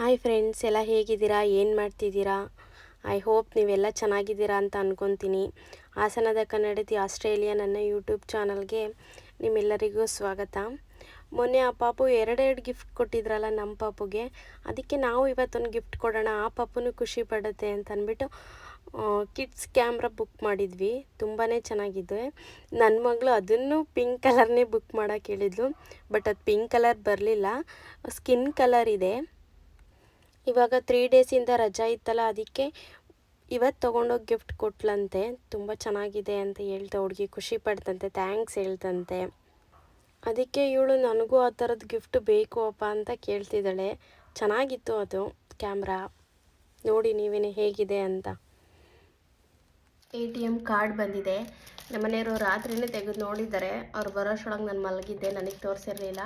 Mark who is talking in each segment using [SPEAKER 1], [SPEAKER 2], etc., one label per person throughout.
[SPEAKER 1] Hi friends ಎಲ್ಲ ಹೇಗಿದ್ದೀರಾ? ಏನು ಮಾಡ್ತಿದ್ದೀರಾ? ಐ ಹೋಪ್ ನೀವೆಲ್ಲ ಚೆನ್ನಾಗಿದ್ದೀರಾ ಅಂತ ಅಂದ್ಕೊತೀನಿ ಹಾಸನದ ಕನ್ನಡತಿ ಆಸ್ಟ್ರೇಲಿಯಾ ನನ್ನ ಯೂಟ್ಯೂಬ್ ಚಾನಲ್ಗೆ ನಿಮ್ಮೆಲ್ಲರಿಗೂ ಸ್ವಾಗತ. ಮೊನ್ನೆ ಆ ಪಾಪು ಎರಡೆರಡು ಗಿಫ್ಟ್ ಕೊಟ್ಟಿದ್ರಲ್ಲ ನಮ್ಮ ಪಾಪುಗೆ. ಅದಕ್ಕೆ ನಾವು ಇವತ್ತೊಂದು ಗಿಫ್ಟ್ ಕೊಡೋಣ. ಆ ಪಾಪುನೂ ಖುಷಿ ಪಡುತ್ತೆ ಅಂತ ಅಂದ್ಬಿಟ್ಟು ಕಿಡ್ಸ್ ಕ್ಯಾಮ್ರಾ ಬುಕ್ ಮಾಡಿದ್ವಿ. ತುಂಬಾ ಚೆನ್ನಾಗಿದೆ. ನನ್ನ ಮಗಳು ಅದನ್ನು ಪಿಂಕ್ ಕಲರ್ನೇ ಬುಕ್ ಮಾಡೋಕ್ಕೆ ಹೇಳಿದ್ಲು. ಬಟ್ ಅದು ಪಿಂಕ್ ಕಲರ್ ಬರಲಿಲ್ಲ. ಸ್ಕಿನ್ ಕಲರ್ ಇದೆ. ಇವಾಗ ತ್ರೀ ಡೇಸಿಂದ ರಜಾ ಇತ್ತಲ್ಲ, ಅದಕ್ಕೆ ಇವತ್ತು ತೊಗೊಂಡೋಗಿ ಗಿಫ್ಟ್ ಕೊಟ್ಲಂತೆ. ತುಂಬ ಚೆನ್ನಾಗಿದೆ ಅಂತ ಹೇಳ್ತಾ ಹುಡುಗಿ, ಖುಷಿ ಪಡ್ತಂತೆ ಥ್ಯಾಂಕ್ಸ್ ಹೇಳ್ತಂತೆ. ಅದಕ್ಕೆ ಇವಳು ನನಗೂ ಆ ಥರದ್ದು ಗಿಫ್ಟ್ ಬೇಕು ಅಪ್ಪ ಅಂತ ಕೇಳ್ತಿದ್ದಾಳೆ. ಚೆನ್ನಾಗಿತ್ತು ಅದು ಕ್ಯಾಮ್ರಾ ನೋಡಿ ನೀವೇನೆ ಹೇಗಿದೆ ಅಂತ. ಎ ಟಿ ಎಂ ಕಾರ್ಡ್ ಬಂದಿದೆ. ನಮ್ಮನೆಯವರು ರಾತ್ರಿನೇ ತೆಗೆದು ನೋಡಿದ್ದಾರೆ. ಅವ್ರು ಬರೋಷ್ಟೊಳಗೆ ನಾನು ಮಲಗಿದ್ದೆ. ನನಗೆ ತೋರಿಸಿರಲಿಲ್ಲ.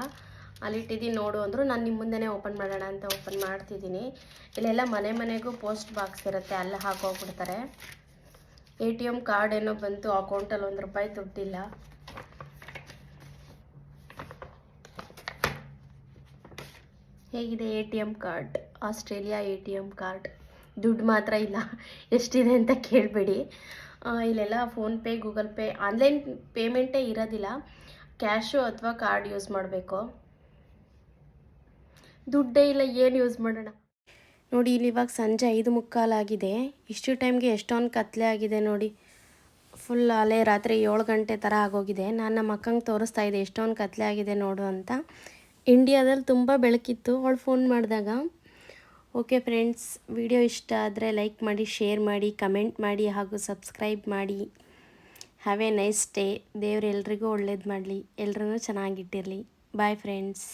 [SPEAKER 1] ಅಲ್ಲಿಟ್ಟಿದ್ದೀನಿ ನೋಡು ಅಂದರು, ನಾನು ನಿಮ್ಮ ಮುಂದೆನೇ ಓಪನ್ ಮಾಡೋಣ ಅಂತ ಓಪನ್ ಮಾಡ್ತಿದ್ದೀನಿ. ಇಲ್ಲೆಲ್ಲ ಮನೆ ಮನೆಗೂ ಪೋಸ್ಟ್ ಬಾಕ್ಸ್ ಇರುತ್ತೆ, ಅಲ್ಲೇ ಹಾಕೋಗ್ಬಿಡ್ತಾರೆ ಎ ಟಿ ಎಂ ಕಾರ್ಡ್ ಏನೋ ಬಂತು ಅಕೌಂಟಲ್ಲಿ ಒಂದು ರೂಪಾಯಿ ದುಡ್ಡಿಲ್ಲ. ಹೇಗಿದೆ A T M card Australia A T M card ದುಡ್ಡು ಮಾತ್ರ ಇಲ್ಲ, ಎಷ್ಟಿದೆ ಅಂತ ಕೇಳಬೇಡಿ. ಇಲ್ಲೆಲ್ಲ ಫೋನ್ಪೇ ಗೂಗಲ್ ಪೇ ಆನ್ಲೈನ್ ಪೇಮೆಂಟೇ ಇರೋದಿಲ್ಲ. ಕ್ಯಾಶು ಅಥವಾ ಕಾರ್ಡ್ ಯೂಸ್ ಮಾಡಬೇಕು. ದುಡ್ಡೇ ಇಲ್ಲ, ಏನು ಯೂಸ್ ಮಾಡೋಣ? ನೋಡಿ, ಇಲ್ಲಿ ಇವಾಗ ಸಂಜೆ ಐದು ಮುಕ್ಕಾಲಾಗಿದೆ ಇಷ್ಟು ಟೈಮ್ಗೆ ಎಷ್ಟೊಂದು ಕತ್ಲೆ ಆಗಿದೆ ನೋಡಿ. ಫುಲ್ ಅಲೆ ರಾತ್ರಿ ಏಳು ಗಂಟೆ ಥರ ಆಗೋಗಿದೆ. ನಾನು ನಮ್ಮ ಅಕ್ಕಂಗೆ ತೋರಿಸ್ತಾ ಇದ್ದೆ, ಎಷ್ಟೊಂದು ಕತ್ಲೆ ಆಗಿದೆ ನೋಡು ಅಂತ. ಇಂಡಿಯಾದಲ್ಲಿ ತುಂಬ ಬೆಳಕಿತ್ತು. ಅವಳು ಫೋನ್ ಮಾಡಿದಾಗ ಓಕೆ ಫ್ರೆಂಡ್ಸ್ ವಿಡಿಯೋ ಇಷ್ಟ ಆದರೆ ಲೈಕ್ ಮಾಡಿ ಶೇರ್ ಮಾಡಿ ಕಮೆಂಟ್ ಮಾಡಿ ಹಾಗೂ ಸಬ್ಸ್ಕ್ರೈಬ್ ಮಾಡಿ. ಹ್ಯಾವ್ ಎ ನೈಸ್ ಡೇ ದೇವ್ರು ಎಲ್ರಿಗೂ ಒಳ್ಳೇದು ಮಾಡಲಿ. ಎಲ್ರೂ ಚೆನ್ನಾಗಿಟ್ಟಿರಲಿ ಬಾಯ್ ಫ್ರೆಂಡ್ಸ್